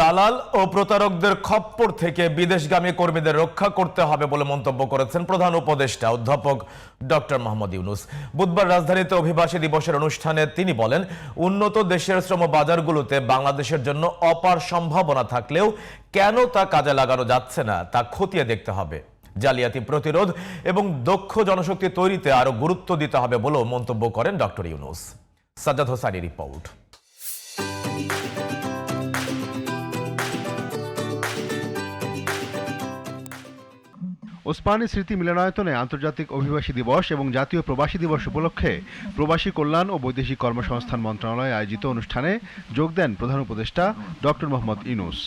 দালাল ও প্রতারকদের খপ্পর থেকে বিদেশগামী কর্মীদের রক্ষা করতে হবে বলে মন্তব্য করেছেন প্রধান উপদেষ্টা অধ্যাপক ডক্টর মোহাম্মদ ইউনুস। বুধবার রাজধানীতে অভিবাসী দিবসের অনুষ্ঠানে তিনি বলেন, উন্নত দেশের শ্রম বাজারগুলোতে বাংলাদেশের জন্য অপার সম্ভাবনা থাকলেও কেন তা কাজে লাগানো যাচ্ছে না তা খতিয়ে দেখতে হবে। জালিয়াতি প্রতিরোধ এবং দক্ষ জনশক্তি তৈরিতে আরও গুরুত্ব দিতে হবে বলেও মন্তব্য করেন ডক্টর ইউনুস। সাজ্জাদ হোসানি রিপোর্ট। ওসমানী স্মৃতি মিলনায়তনে আন্তর্জাতিক অভিবাসী দিবস এবং জাতীয় প্রবাসী দিবস উপলক্ষে প্রবাসী কল্যাণ ও বৈদেশিক কর্মসংস্থান মন্ত্রণালয়ে আয়োজিত অনুষ্ঠানে যোগ দেন প্রধান উপদেষ্টা ডক্টর মোহাম্মদ ইনুস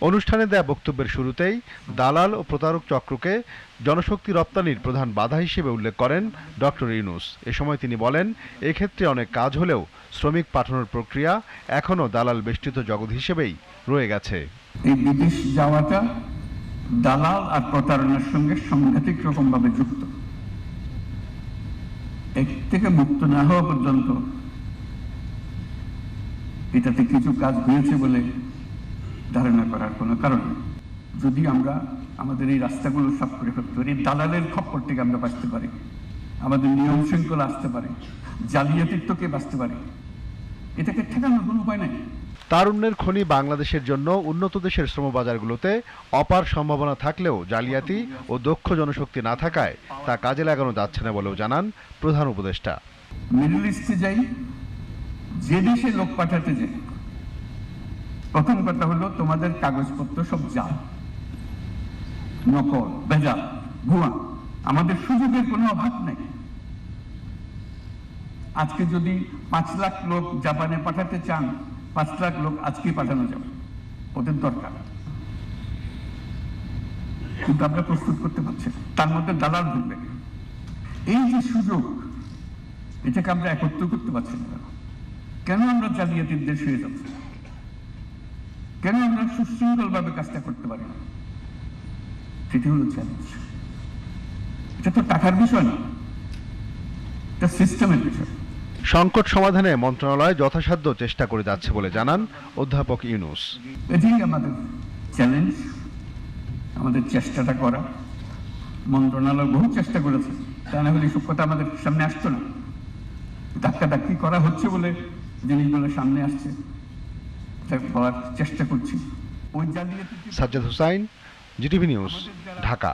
অনুষ্ঠানে দেয়া বক্তব্যের শুরুতেই দালাল ও প্রতারক চক্রকে জনশক্তি রপ্তানির প্রধান বাধা হিসেবে উল্লেখ করেন ডক্টর ইনুস এ সময় তিনি বলেন, এক্ষেত্রে অনেক কাজ হলেও শ্রমিক পাঠানোর প্রক্রিয়া এখনও দালাল বেষ্টিত জগৎ হিসেবেই রয়ে গেছে। এই বিদেশ যাওয়াটা দালাল আর প্রতারণার সঙ্গে সাংঘাতিক রকম ভাবে যুক্ত। এর থেকে মুক্ত না হওয়া পর্যন্ত এটাতে কিছু কাজ হয়েছে বলে ধারণা করার কোনো কারণ যদি আমরা আমাদের এই রাস্তাগুলো সাফ করে ফেলতে পারি দালালের খপ্পর থেকে আমরা বাঁচতে পারি, আমাদের নিয়ম শৃঙ্খলা আসতে পারে, জালিয়াতির জালিয়াতিত্বকে বাঁচতে পারি, এটাকে ঠেকানোর কোনো উপায় নেই। তারুণ্যের খনি বাংলাদেশের জন্য উন্নত দেশের শ্রমবাজারগুলোতে অপার সম্ভাবনা থাকলেও জালিয়াতি ও দক্ষ জনশক্তি না থাকায় তা কাজে লাগানো যাচ্ছে না বলেও জানান প্রধান উপদেষ্টা। মিডল ইস্টে যাই, যে দেশে লোক পাঠাতে প্রথম কথা হলো তোমাদের কাগজপত্র সব জাল। নকল বেজাল ভুয়া, আমাদের সুযোগের কোনো অভাব নেই। আজকে যদি পাঁচ লাখ লোক জাপানে পাঠাতে চান পাঁচ লাখ লোক আজকে পাঠানো যাবে। ওদের দরকার। কিন্তু আমরা প্রস্তুত করতে পারছি তার মধ্যে দালাল ঢুকবে। এই যে সুযোগ, এটাকে আমরা একত্র করতে পারছি না কেন? আমরা জালিয়াতির দেশ হয়ে যাচ্ছি? কেন আমরা সুশৃঙ্খল ভাবে কাজটা করতে পারি না? সেটি হলো চ্যালেঞ্জ এটা তো টাকার বিষয় না। এটা সিস্টেমের বিষয়। সংকট সমাধানে মন্ত্রণালয় যথাসাধ্য চেষ্টা করে যাচ্ছে বলে জানান অধ্যাপক ইউনুস। এটাই আমাদের চ্যালেঞ্জ আমাদের চেষ্টাটা করা মন্ত্রণালয় বহু চেষ্টা করেছে। তা না হলে এসব কথা আমাদের সামনে আসতো না। ধাক্কা ধাক্কি করা হচ্ছে বলে জিনিসগুলো সামনে আসছে। বলার চেষ্টা করছি। Sajjad Hussain GTV news Dhaka.